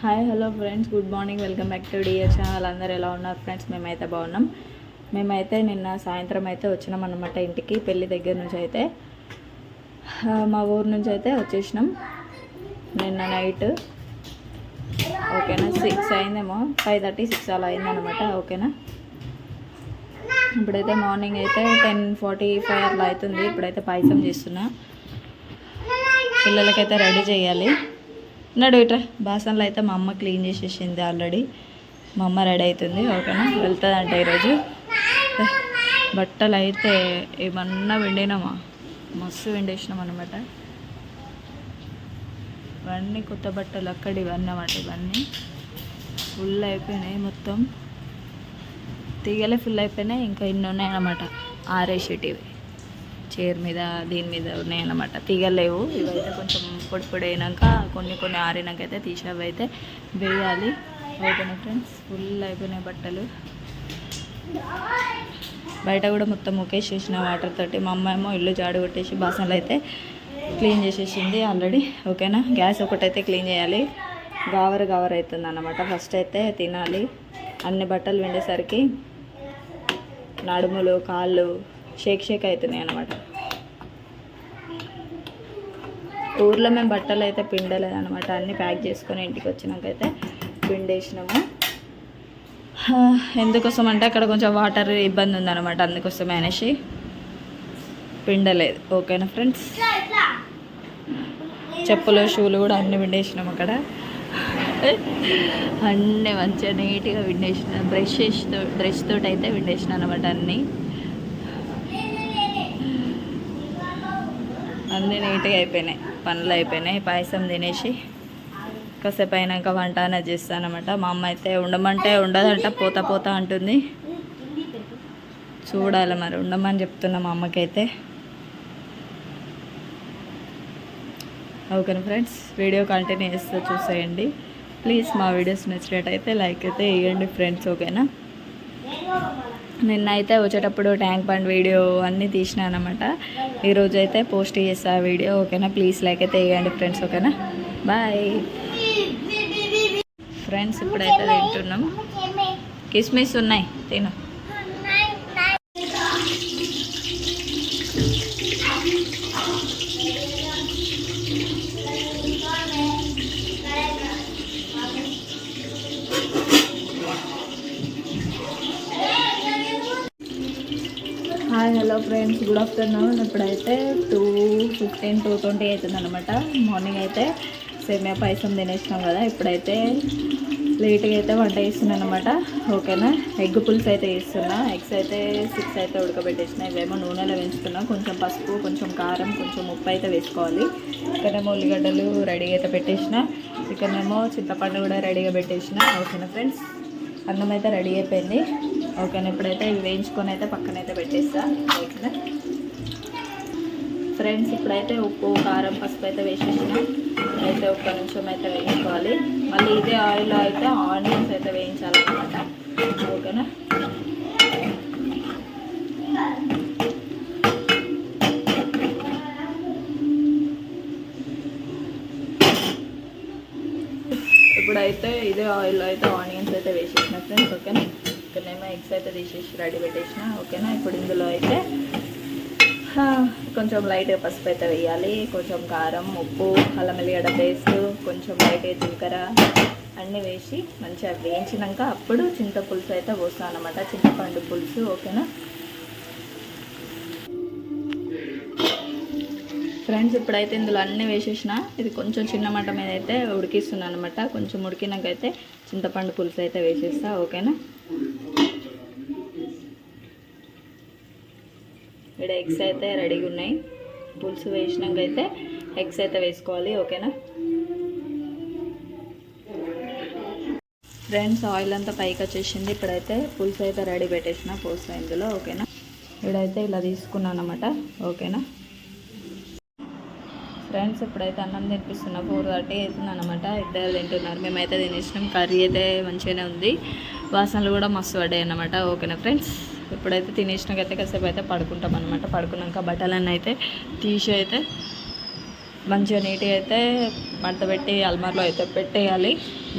Hi hello friends good morning welcome back to dear channel అందరు ఎలా ఉన్నారు friends మేమైతే బాగున్నాం. మేమైతే నిన్న సాయంత్రం అయితే వచ్చినాం అనమాట ఇంటికి పెళ్ళి దగ్గర నుంచి అయితే. మా ఊరు నుంచి అయితే వచ్చేసినాం. నిన్న నైట్ ఓకేనా? సిక్స్ అయిందేమో. ఫైవ్ థర్టీ సిక్స్ అలా అయిందనమాట ఓకేనా? ఇప్పుడైతే మార్నింగ్ అయితే టెన్ ఫార్టీ ఫైవ్ అట్లా అవుతుంది. ఇప్పుడైతే పాయసం చేస్తున్నా. పిల్లలకైతే రెడీ చేయాలి. నడు ఇట్రా బాసనలు అయితే మా అమ్మ క్లీన్ చేసేసింది ఆల్రెడీ. మా అమ్మ రెడీ అవుతుంది ఓకేనా? వెళ్తుందంట ఈరోజు. బట్టలు అయితే ఏమన్నా విండినామా మస్తు విండేసినాం అనమాట ఇవన్నీ కొత్త బట్టలు అక్కడ ఇవన్నీ అన్నమాట ఇవన్నీ. ఫుల్ అయిపోయినాయి మొత్తం. తీగలే ఫుల్ అయిపోయినాయి ఇంకా ఇన్ని ఉన్నాయన్నమాట? ఆరేసేటివి. చైర్ మీద దీని మీద ఉన్నాయన్నమాట. తీగలేవు. ఇవైతే కొంచెం పొడి పొడి అయినాక కొన్ని కొన్ని ఆరినాక అయితే తీసేవి అయితే వేయాలి. ఓకేనా ఫ్రెండ్స్ ఫుల్ అయిపోయినాయి బట్టలు. బయట కూడా మొత్తం ఒకేసేసిన వాటర్ తోటి మా అమ్మ ఏమో ఇల్లు జాడు కొట్టేసి బాసనలు అయితే క్లీన్ చేసేసింది ఆల్రెడీ. ఓకేనా? గ్యాస్ ఒకటైతే క్లీన్ చేయాలి. గావర గావర అవుతుంది అన్నమాట ఫస్ట్ అయితే తినాలి. అన్ని బట్టలు విండేసరికి నడుములు కాళ్ళు షేక్ షేక్ అవుతున్నాయి అనమాట ఊర్లో మేము బట్టలు అయితే పిండలేదు అనమాట అన్నీ ప్యాక్ చేసుకొని ఇంటికి వచ్చినాకైతే పిండేసినాము. ఎందుకోసం అంటే అక్కడ కొంచెం వాటర్ ఇబ్బంది ఉందన్నమాట. అందుకోసం అనేసి పిండలేదు. ఓకేనా ఫ్రెండ్స్? చెప్పులు షూలు కూడా అన్నీ విండేసినాం అక్కడ. అన్నీ మంచిగా నీట్గా విండేసిన బ్రష్తో బ్రష్ తోటి అయితే విండేసిన అనమాట అన్నీ. అన్నీ నీట్గా అయిపోయినాయి. పనులు అయిపోయినాయి. పాయసం తినేసి కాసేపు అయినాక వంట అనేది చేస్తానమాట మా అమ్మ అయితే ఉండమంటే ఉండదంట పోతా పోతా అంటుంది. చూడాలి మరి ఉండమని చెప్తున్నా మా అమ్మకైతే. Okay friends? వీడియో కంటిన్యూ చేస్తే చూసేయండి. ప్లీజ్ మా వీడియోస్ నచ్చినట్టయితే లైక్ అయితే వేయండి ఫ్రెండ్స్ ఓకేనా? నిన్నైతే వచ్చేటప్పుడు ట్యాంక్ బండ్ వీడియో అన్నీ తీసినాను అనమాట ఈరోజు అయితే పోస్ట్ చేస్తా ఆ వీడియో ఓకేనా? ప్లీజ్ లైక్ అయితే వేయండి ఫ్రెండ్స్ ఓకేనా? బాయ్. ఫ్రెండ్స్ ఇప్పుడైతే తింటున్నాం. కిస్మిస్ ఉన్నాయి తిను. Hi hello friends good afternoon. ఇప్పుడైతే టూ ఫిఫ్టీన్ టూ ట్వంటీ అవుతుంది అనమాట మార్నింగ్ అయితే సేమియా పాయసం తినేసినాం కదా ఇప్పుడైతే లేట్గా అయితే వంట చేస్తున్నాను అనమాట ఓకేనా? ఎగ్ పులుసు అయితే చేస్తున్నా. ఎగ్స్ అయితే సిక్స్ అయితే ఉడకబెట్టేసిన. ఇవేమో నూనెలో వేసుకున్నా కొంచెం పసుపు కొంచెం కారం కొంచెం ఉప్పు అయితే వేసుకోవాలి. ఇక్కడేమో ఉల్లిగడ్డలు రెడీగా అయితే పెట్టేసిన. ఇక్కడనేమో చింతపండు కూడా రెడీగా పెట్టేసిన. ఓకేనా ఫ్రెండ్స్? అన్నం అయితే రెడీ అయిపోయింది. ఓకేనా ఇప్పుడైతే ఇవి వేయించుకొని అయితే పక్కన అయితే పెట్టేస్తా ఫ్రెండ్స్ ఇప్పుడైతే ఉప్పు కారం పసుపు అయితే వేసేసిన. అయితే ఒక్క నిమిషం అయితే వేయించుకోవాలి. మళ్ళీ ఇదే ఆయిల్ అయితే ఆనియన్స్ అయితే వేయించాలన్నమాట. ఓకేనా? ఇప్పుడైతే ఇదే ఆయిల్ అయితే ఆనియన్స్ అయితే వేసేసిన. ఫ్రెండ్స్ ఓకేనా? ఇక్కడనేమో ఎగ్స్ అయితే తీసేసి రెడీ పెట్టేసిన. ఓకేనా? ఇప్పుడు ఇందులో అయితే కొంచెం లైట్గా పసుపు అయితే వేయాలి. కొంచెం కారం ఉప్పు అల్లం ఎల్లిగడ్డ పేస్ట్ కొంచెం లైట్గా జీలకర్ర అన్నీ వేసి మంచిగా వేయించినాక అప్పుడు చింత పులుసు అయితే పోస్తాను అనమాట చింతపండు పులుసు ఓకేనా? ఫ్రెండ్స్ ఇప్పుడైతే ఇందులో అన్నీ వేసేసిన. ఇది కొంచెం చిన్న మంట మీద అయితే ఉడికిస్తున్నాను అనమాట కొంచెం ఉడికినాకైతే చింతపండు పులుసు అయితే వేసేస్తా ఓకేనా? ఇక్కడ ఎగ్స్ అయితే రెడీగా ఉన్నాయి. పులుసు వేసినాక అయితే ఎగ్స్ అయితే వేసుకోవాలి ఓకేనా? ఫ్రెండ్స్ ఆయిల్ అంతా పైకి వచ్చేసింది. ఇప్పుడైతే పులుసు అయితే రెడీ పెట్టేసిన పోస్తా ఇందులో ఓకేనా? ఇప్పుడైతే ఇలా తీసుకున్నాను అనమాట ఓకేనా? ఫ్రెండ్స్ ఇప్పుడైతే అన్నం తినిపిస్తున్నా ఫోర్ థర్టీ అవుతుంది అనమాట ఇద్దరు తింటున్నారు. మేమైతే తినేసినాం. కర్రీ అయితే మంచిగానే ఉంది. వాసనలు కూడా మస్తు పడ్డాయి అనమాట ఓకేనా ఫ్రెండ్స్? ఇప్పుడైతే తినేసినాకైతే కాసేపు అయితే పడుకుంటాం అనమాట పడుకున్నాక బట్టలన్నీ అయితే తీసి అయితే మంచిగా నీట్గా అయితే మడతపెట్టి అల్మార్లో అయితే పెట్టేయాలి.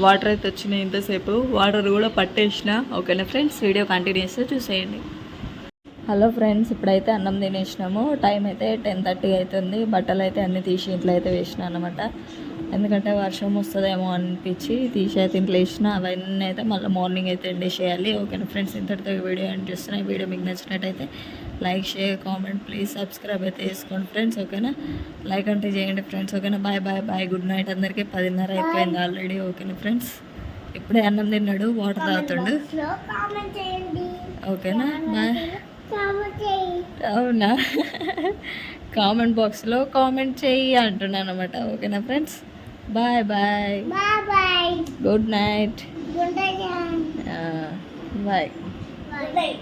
వాటర్ అయితే వచ్చినాయి ఇంతసేపు. వాటర్ కూడా పట్టేసిన. ఓకేనా ఫ్రెండ్స్? వీడియో కంటిన్యూస్ చూసేయండి. హలో ఫ్రెండ్స్ ఇప్పుడైతే అన్నం తినేసినాము. టైం అయితే టెన్ థర్టీ అవుతుంది బట్టలు అయితే అన్ని తీసి ఇంట్లో అయితే వేసిన అనమాట ఎందుకంటే వర్షం వస్తుందేమో అనిపించి తీసి అయితే ఇంట్లో వేసిన. అవన్నీ అయితే మళ్ళీ మార్నింగ్ అయితే ఎండేసేయాలి ఓకేనా ఫ్రెండ్స్? ఇంతటితో వీడియో ఎండ్ చేస్తున్నా. ఈ వీడియో మీకు నచ్చినట్టయితే like share comment please subscribe అయితే చేసుకోండి ఫ్రెండ్స్. ఓకేనా? లైక్ అంటే చేయండి ఫ్రెండ్స్. ఓకేనా? Bye bye bye. Good night అందరికీ. పదిన్నర అయిపోయింది ఆల్రెడీ. ఓకేనా ఫ్రెండ్స్? ఇప్పుడే అన్నం తిన్నాడు. వాటర్ తాగుతుండు. ఓకేనా? బాయ్. అవునా? కామెంట్ బాక్స్లో కామెంట్ చెయ్యి అంటున్నాను అనమాట ఓకేనా friends? Bye bye. Bye bye. Good night. Good night. Bye. Bye